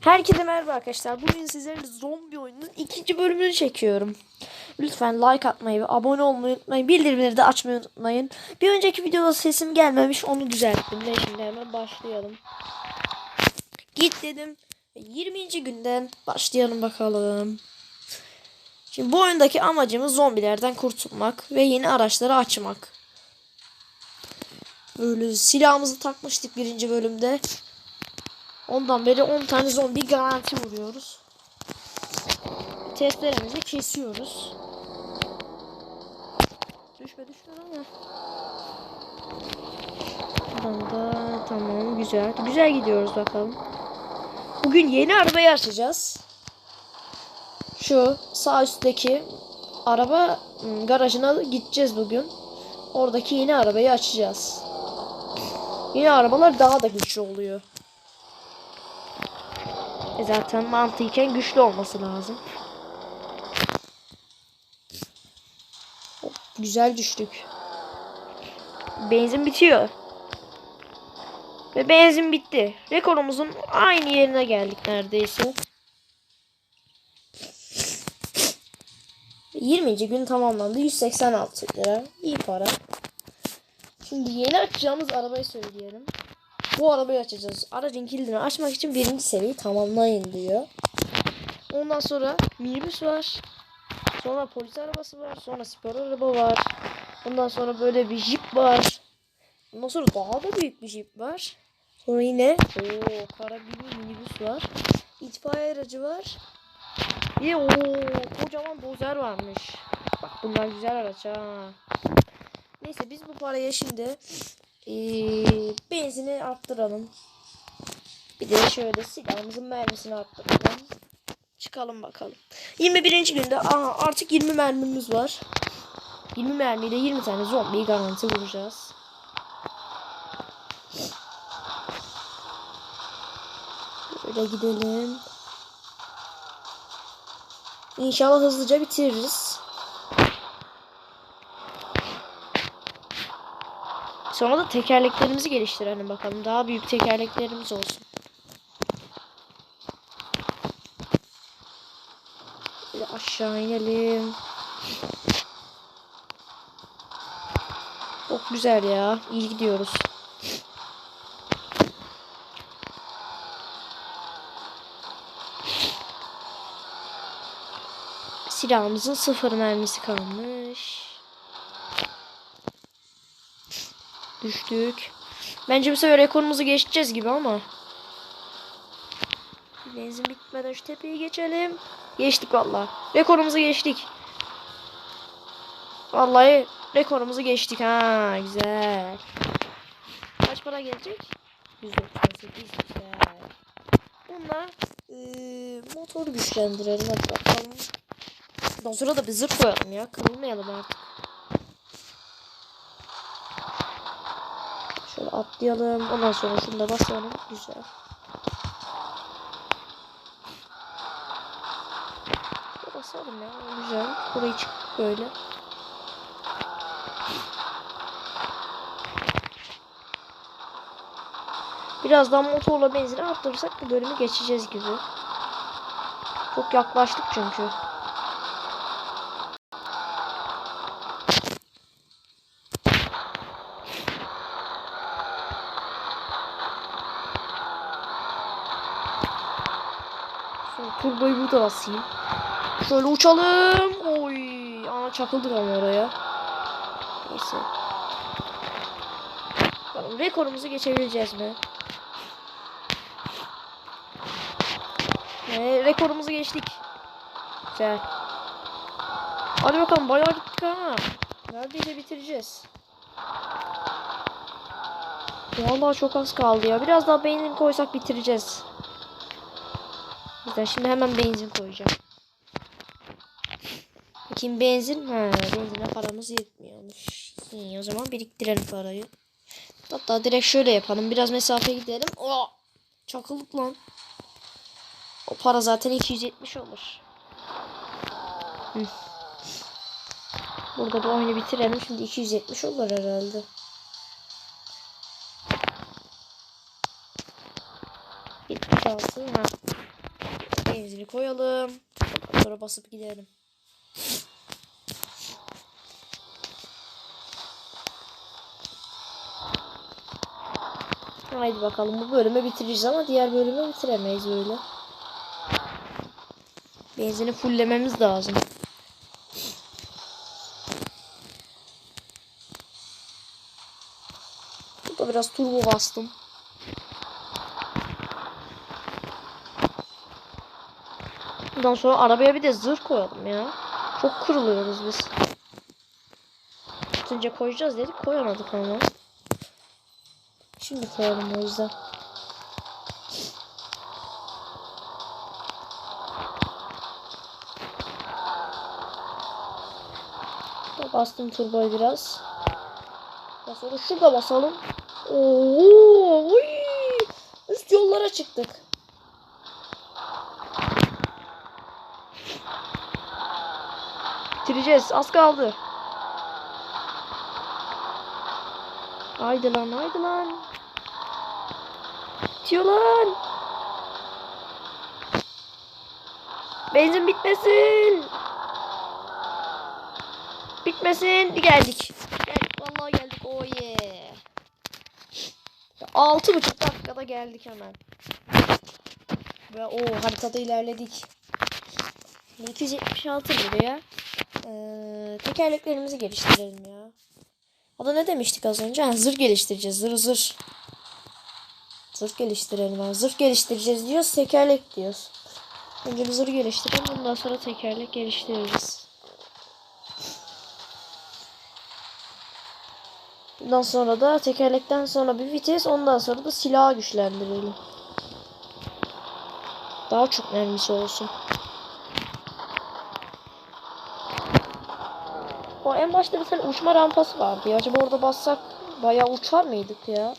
Herkese merhaba arkadaşlar. Bugün sizlerle zombi oyununun ikinci bölümünü çekiyorum. Lütfen like atmayı ve abone olmayı unutmayın. Bildirimleri de açmayı unutmayın. Bir önceki videoda sesim gelmemiş onu düzelttim. Ve şimdi hemen başlayalım. Git dedim. Ve 20. günden başlayalım bakalım. Şimdi bu oyundaki amacımız zombilerden kurtulmak ve yeni araçları açmak. Böyle silahımızı takmıştık birinci bölümde. Ondan beri 10 tane zombi garanti vuruyoruz. Testlerimizi kesiyoruz. Düşme düşme ama. Buradan da tamam güzel. Güzel gidiyoruz bakalım. Bugün yeni arabayı açacağız. Şu sağ üstteki araba ım, garajına gideceğiz bugün. Oradaki yeni arabayı açacağız. Yeni arabalar daha da güçlü oluyor. E zaten mantıken güçlü olması lazım. Güzel düştük. Benzin bitiyor. Ve benzin bitti. Rekorumuzun aynı yerine geldik neredeyse. 20. gün tamamlandı. 186 lira. İyi para. Şimdi yeni açacağımız arabayı söyleyelim. Bu arabayı açacağız. Aracın kilidini açmak için birinci seviyeyi tamamlayın diyor. Ondan sonra minibüs var. Sonra polis arabası var. Sonra spor araba var. Ondan sonra böyle bir jip var. Ondan sonra daha da büyük bir jip var. Sonra yine o kara bir minibüs var. İtfaiye aracı var. Bir de o kocaman dozer varmış. Bak bunlar güzel araç ha. Neyse biz bu paraya şimdi ee, benzini arttıralım. Bir de şöyle silahımızın mermisini arttıralım. Çıkalım bakalım. 21. günde aha, artık 20 mermimiz var. 20 mermiyle 20 tane zombiyi garanti vuracağız. Böyle gidelim. İnşallah hızlıca bitiririz. Sonra da tekerleklerimizi geliştirelim bakalım. Daha büyük tekerleklerimiz olsun. Böyle aşağı inelim. Çok güzel ya. İyi gidiyoruz. Silahımızın sıfır mermisi kalmış. Düştük. Bence bu sefer rekorumuzu geçeceğiz gibi ama. Benzin bitmeden şu tepeyi geçelim. Geçtik valla. Rekorumuzu geçtik. Vallahi rekorumuzu geçtik ha güzel. Kaç para gelecek? 198 güzel. Bununla eee motoru güçlendirelim hadi bakalım. Ondan sonra da bir zırh koyalım ya. Kırılmayalım artık. Şöyle atlayalım. Ondan sonra şunu da basalım. Güzel. Basalım ya. Güzel. Burayı çık böyle. Birazdan motorla benzini arttırırsak bu bölümü geçeceğiz gibi. Çok yaklaştık çünkü. Sonra burada basayım. Şöyle uçalım. Oy. Ana çakıldık ama oraya. Neyse. Bakalım rekorumuzu geçebileceğiz mi? Ee, rekorumuzu geçtik. Güzel. Hadi bakalım bayağı gittik ha. Neredeyse bitireceğiz. Vallahi çok az kaldı ya. Biraz daha benzin koysak bitireceğiz. Güzel şimdi hemen benzin koyacağım. Bakayım benzin. Ha, benzine paramız yetmiyormuş. İyi o zaman biriktirelim parayı. Hatta direkt şöyle yapalım. Biraz mesafe gidelim. Oh! Çakıldık lan. O para zaten 270 olur. Hı. Burada bu oyunu bitirelim. Şimdi 270 olur herhalde. Koyalım. Sonra basıp gidelim. Haydi bakalım bu bölümü bitireceğiz ama diğer bölümü bitiremeyiz öyle. Benzini fulllememiz lazım. Burada biraz turbo bastım. Bundan sonra arabaya bir de zırh koyalım ya. Çok kırılıyoruz biz. Önce koyacağız dedik koyamadık ama. Şimdi koyalım o yüzden. Bastım turboyu biraz. Daha sonra şurada basalım. Oo! Üst yollara çıktık. Bitireceğiz. Az kaldı. Haydi lan haydi lan. Bitiyor lan. Benzin bitmesin. Bitmesin. Geldik. Geldik. Vallahi geldik. Oh yeah. Altı buçuk dakikada geldik hemen. Ve o haritada ilerledik. 276 liraya. Ee, tekerleklerimizi geliştirelim ya. O da ne demiştik az önce? Ha, zırh geliştireceğiz. Zırh zırh. Zırh geliştirelim. Ha. Zırh geliştireceğiz diyoruz. Tekerlek diyoruz. Önce bir zırh geliştirelim. Bundan sonra tekerlek geliştiririz. Bundan sonra da tekerlekten sonra bir vites. Ondan sonra da silahı güçlendirelim. Daha çok mermisi olsun. O en başta bir tane uçma rampası vardı ya. Acaba orada bassak bayağı uçar mıydık ya?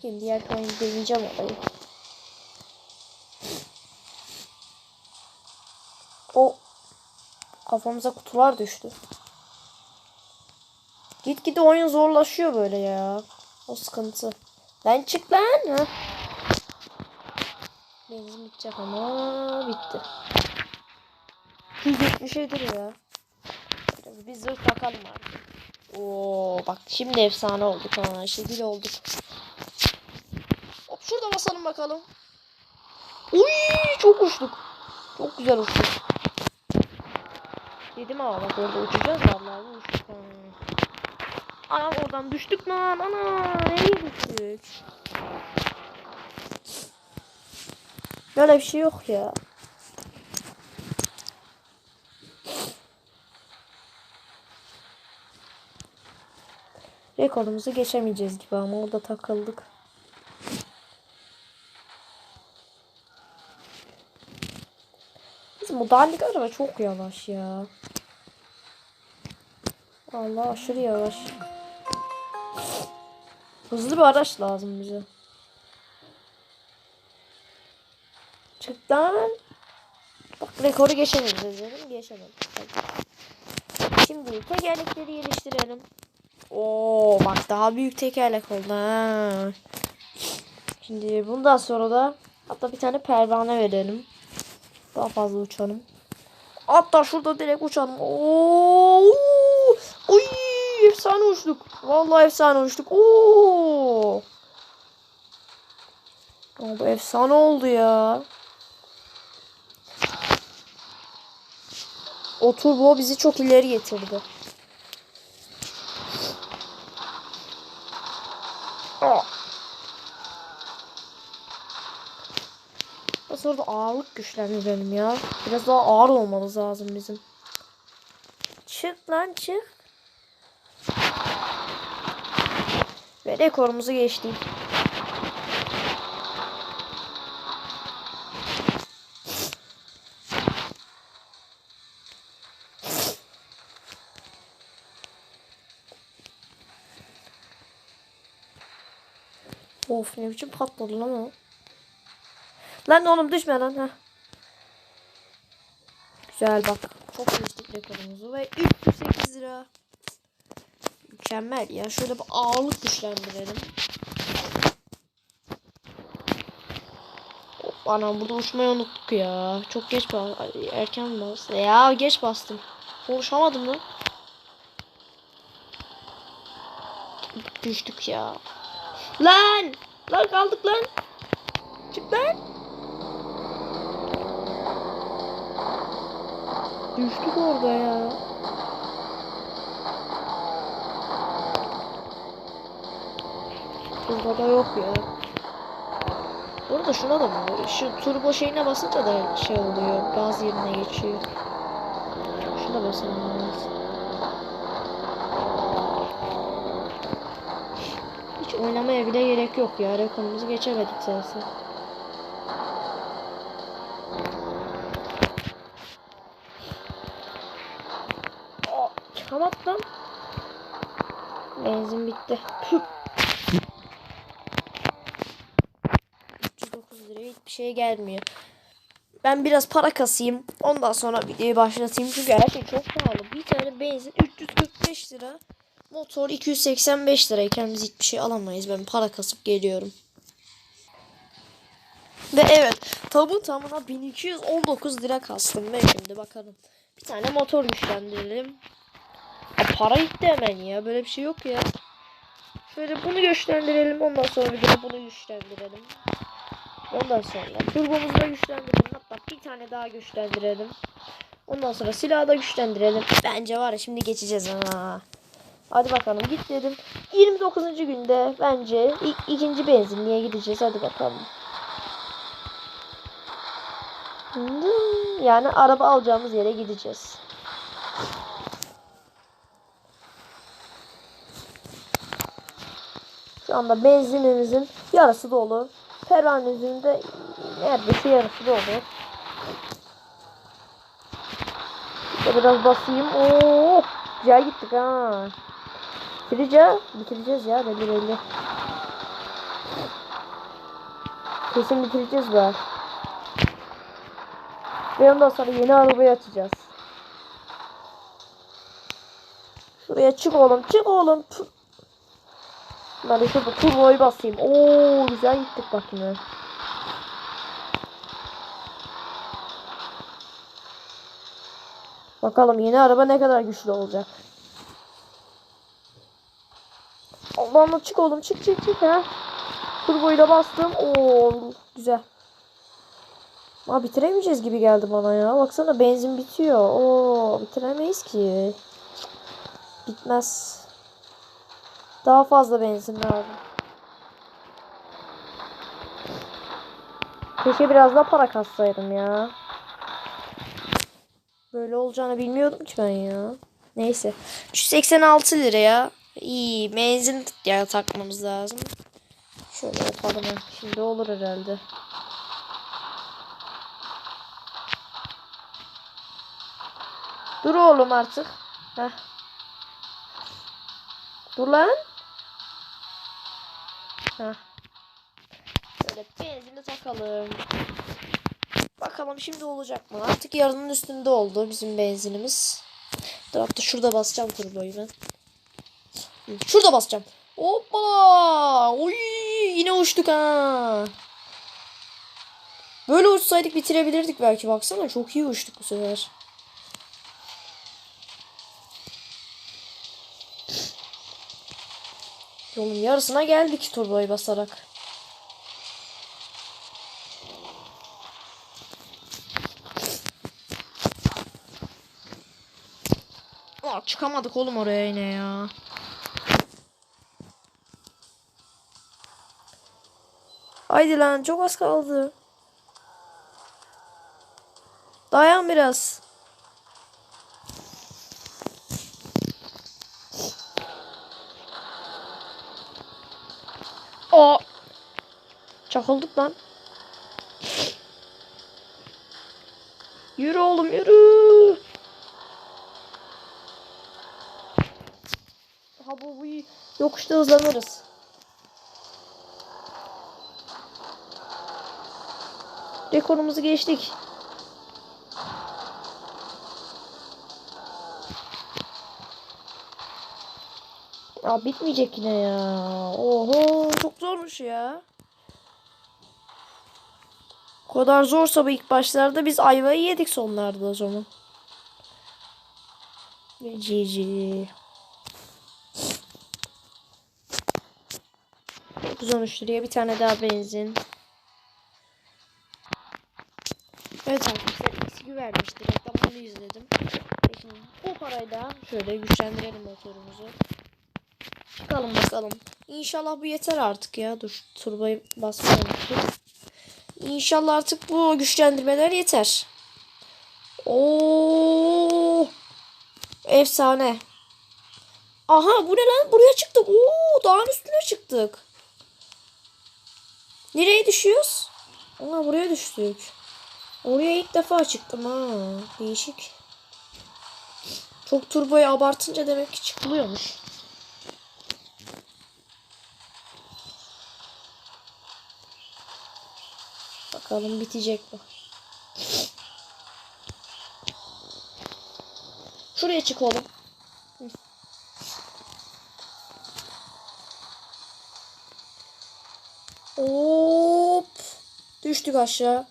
Şimdi diğer kayını deneyeceğim orayı. O kafamıza kutular düştü. Gitgide oyun zorlaşıyor böyle ya. O sıkıntı. Lan çık lan. Ha. Benzin bitecek ama bitti. 177 ya. Biraz bir zırh takalım artık. Oo bak şimdi efsane olduk ha. Şekil olduk. Hop şurada basalım bakalım. Uy çok uçtuk. Çok güzel uçtuk. Dedim ama bak orada uçacağız vallahi uçtuk. Ha. Anam oradan düştük lan. Ana nereye düştük? Böyle bir şey yok ya. Rekorumuzu geçemeyeceğiz gibi ama orada takıldık. Bizim dandik araba çok yavaş ya. Allah aşırı yavaş. Hızlı bir araç lazım bize. Çık lan. Bak rekoru geçemeyeceğiz dedim. Geçemedik. Şimdi tekerlekleri geliştirelim. Oo bak daha büyük tekerlek oldu ha. Şimdi bundan sonra da hatta bir tane pervane verelim. Daha fazla uçalım. Hatta şurada direkt uçalım. Oo! Uy! Efsane uçtuk. Vallahi efsane uçtuk. Oo! Aa, bu efsane oldu ya. O turbo bizi çok ileri getirdi. Sonra da ağırlık güçlendirelim ya. Biraz daha ağır olmamız lazım bizim. Çık lan çık. Ve rekorumuzu geçtik. Of ne biçim patladı lan o. Lan oğlum düşme lan ha. Güzel bak. Çok geçtik rekorumuzu ve 308 lira. Mükemmel ya. Şöyle bir ağırlık güçlendirelim. Anam burada uçmayı unuttuk ya. Çok geç bas erken bas. Ya geç bastım. Konuşamadım lan. Düştük ya. Lan! Lan kaldık lan. Çık lan. Düştük orada ya. Burada yok ya. Burada şuna da mı? Şu turbo şeyine basınca da şey oluyor. Gaz yerine geçiyor. Şuna basalım. biraz. Hiç oynamaya bile gerek yok ya. Rekorumuzu geçemedik zaten. Çıkamadım lan. Benzin bitti. Püh. 309 liraya hiçbir şey gelmiyor. Ben biraz para kasayım. Ondan sonra videoyu başlatayım. Çünkü her şey çok pahalı. Bir tane benzin 345 lira. Motor 285 lirayken biz hiçbir şey alamayız. Ben para kasıp geliyorum. Ve evet tabu tamına 1219 lira kastım. Ben şimdi bakalım. Bir tane motor güçlendirelim. Para gitti hemen ya. Böyle bir şey yok ya. Şöyle bunu güçlendirelim. Ondan sonra bir de bunu güçlendirelim. Ondan sonra turbomuzu da güçlendirelim. Hatta bir tane daha güçlendirelim. Ondan sonra silahı da güçlendirelim. Bence var ya şimdi geçeceğiz ha. Hadi bakalım git dedim. 29. günde bence ilk, ikinci benzinliğe gideceğiz. Hadi bakalım. Yani araba alacağımız yere gideceğiz. Şu anda benzinimizin yarısı dolu. Pervanemizin de neredeyse yarısı dolu. Biraz basayım. Oo, güzel gittik ha. Bitireceğiz. Bitireceğiz ya belli belli. Kesin bitireceğiz be. Ve ondan sonra yeni arabayı açacağız. Şuraya çık oğlum çık oğlum. Püh. Ben de şurada turboyu basayım. Oo güzel gittik bak yine. Bakalım yeni araba ne kadar güçlü olacak. Allah'ım çık oğlum çık çık çık ha. Turboyu da bastım. Oo güzel. Ama bitiremeyeceğiz gibi geldi bana ya. Baksana benzin bitiyor. Oo bitiremeyiz ki. Bitmez. Daha fazla benzin lazım. Keşke biraz daha para kassaydım ya. Böyle olacağını bilmiyordum ki ben ya. Neyse. 386 liraya. İyi. Benzin ya takmamız lazım. Şöyle yapalım. ya. Şimdi olur herhalde. Dur oğlum artık. Heh. Dur lan. Heh. Şöyle benzini takalım. Bakalım şimdi olacak mı? Artık yarının üstünde oldu bizim benzinimiz. Dur hatta şurada basacağım turboyu ben. Şurada basacağım. Hoppala! Oy! Yine uçtuk ha. Böyle uçsaydık bitirebilirdik belki. Baksana çok iyi uçtuk bu sefer. Yolun yarısına geldik turboyu basarak. Aa, çıkamadık oğlum oraya yine ya. Haydi lan çok az kaldı. Dayan biraz. Aa. Çakıldık lan. Yürü oğlum yürü. Ha bu, bu yokuşta hızlanırız. Rekorumuzu geçtik. Ya bitmeyecek yine ya. Oho çok zormuş ya. Kadar zorsa bu ilk başlarda biz ayvayı yedik sonlarda o zaman. On üç liraya bir tane daha benzin. Evet arkadaşlar eski vermişti. Reklamını izledim. Şimdi bu parayla şöyle güçlendirelim motorumuzu. Çıkalım bakalım. İnşallah bu yeter artık ya. Dur turbayı basmayı unuttum. İnşallah artık bu güçlendirmeler yeter. Oo! Efsane. Aha bu ne lan? Buraya çıktık. Oo, dağın üstüne çıktık. Nereye düşüyoruz? Aa buraya düştük. Oraya ilk defa çıktım ha. Değişik. Çok turboyu abartınca demek ki çıkılıyormuş. Bakalım bitecek bu. Şuraya çık oğlum. Hop. Düştük aşağı.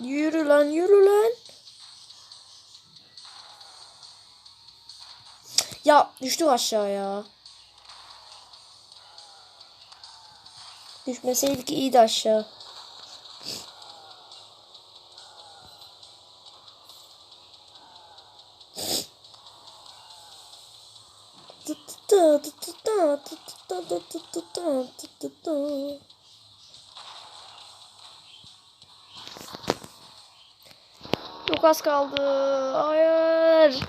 Yürü lan yürü lan. Ya düştük aşağıya. Düşmeseydik iyiydi aşağı. Çok az kaldı. Hayır.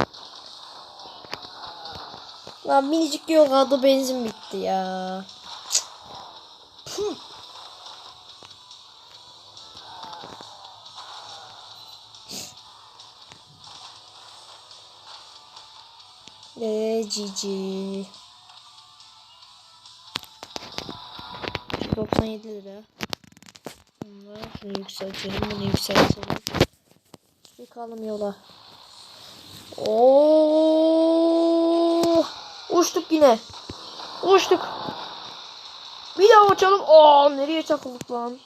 Lan minicik yok adı benzin bitti ya. Ve cici. 97 lira. Bunu şunu yükseltelim, bunu yükseltelim. Çıkalım yola. Oo! Uçtuk yine. Uçtuk. Bir daha uçalım. Aa nereye çakıldık lan?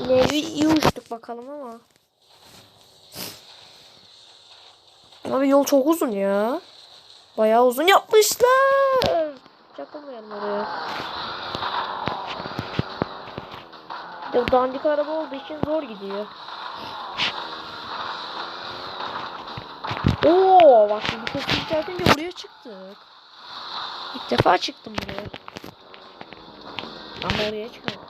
Yine iyi uçtuk bakalım ama. Abi yol çok uzun ya. Bayağı uzun yapmışlar. Çakılmayalım oraya. Ya dandik araba olduğu için zor gidiyor. Oo bak şimdi sesi yükseltince buraya çıktık. İlk defa çıktım buraya. Ama oraya çıkmadık.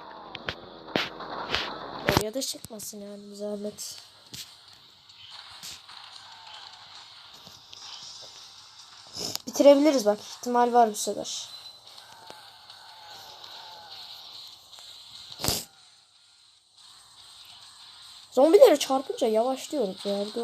Oraya da çıkmasın yani zahmet. Bitirebiliriz bak. ihtimal var bu sefer. Zombilere çarpınca yavaşlıyoruz ya. Bir de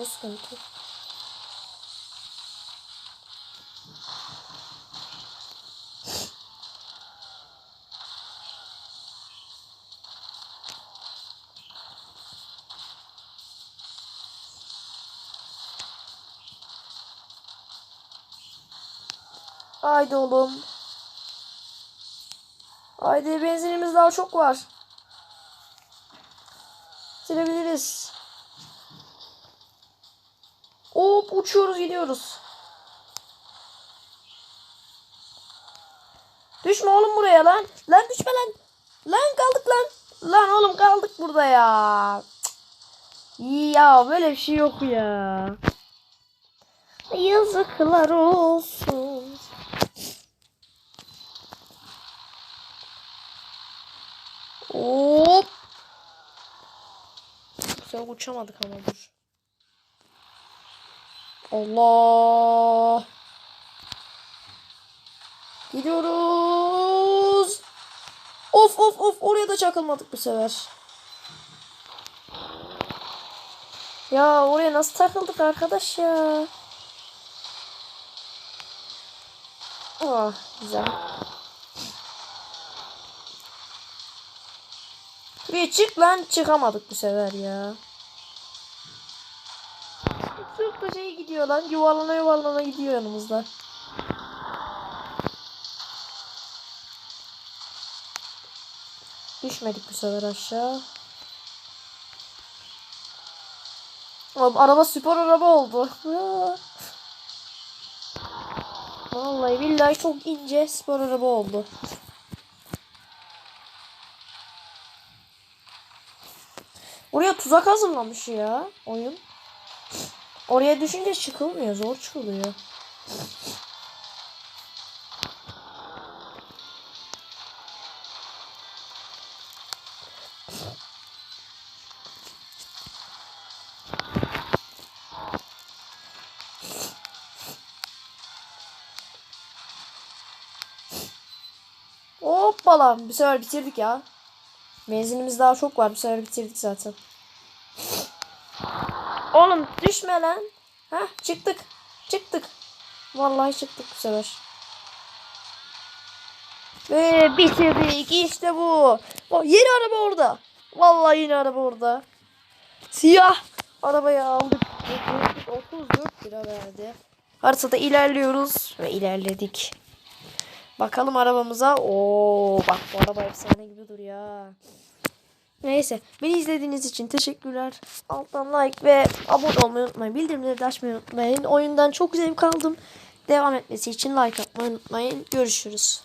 Haydi oğlum. Haydi benzinimiz daha çok var. Bitirebiliriz. Hop uçuyoruz gidiyoruz. Düşme oğlum buraya lan. Lan düşme lan. Lan kaldık lan. Lan oğlum kaldık burada ya. Ya böyle bir şey yok ya. Yazıklar olsun. Hop. Güzel uçamadık ama dur. Allah. Gidiyoruz. Of of of oraya da çakılmadık bu sefer. Ya oraya nasıl takıldık arkadaş ya? Ah güzel. Bir çık lan çıkamadık bu sefer ya şey gidiyor lan. Yuvarlana yuvarlana gidiyor yanımızda. Düşmedik bu sefer aşağı. Oğlum araba süper araba oldu. Vallahi billahi çok ince spor araba oldu. Oraya tuzak hazırlamış ya oyun. Oraya düşünce çıkılmıyor. Zor çıkılıyor. Hoppala. Bir sefer bitirdik ya. Benzinimiz daha çok var. Bir sefer bitirdik zaten. Oğlum düşme lan. Hah çıktık. Çıktık. Vallahi çıktık bu sefer. Ve bitirdik. İşte bu. O yeni araba orada. Vallahi yeni araba orada. Siyah arabayı aldık. 34 lira verdi. Haritada ilerliyoruz ve ilerledik. Bakalım arabamıza. Oo bak bu araba efsane gibi duruyor. Neyse beni izlediğiniz için teşekkürler. Alttan like ve abone olmayı unutmayın. Bildirimleri de açmayı unutmayın. Oyundan çok zevk aldım. Devam etmesi için like atmayı unutmayın. Görüşürüz.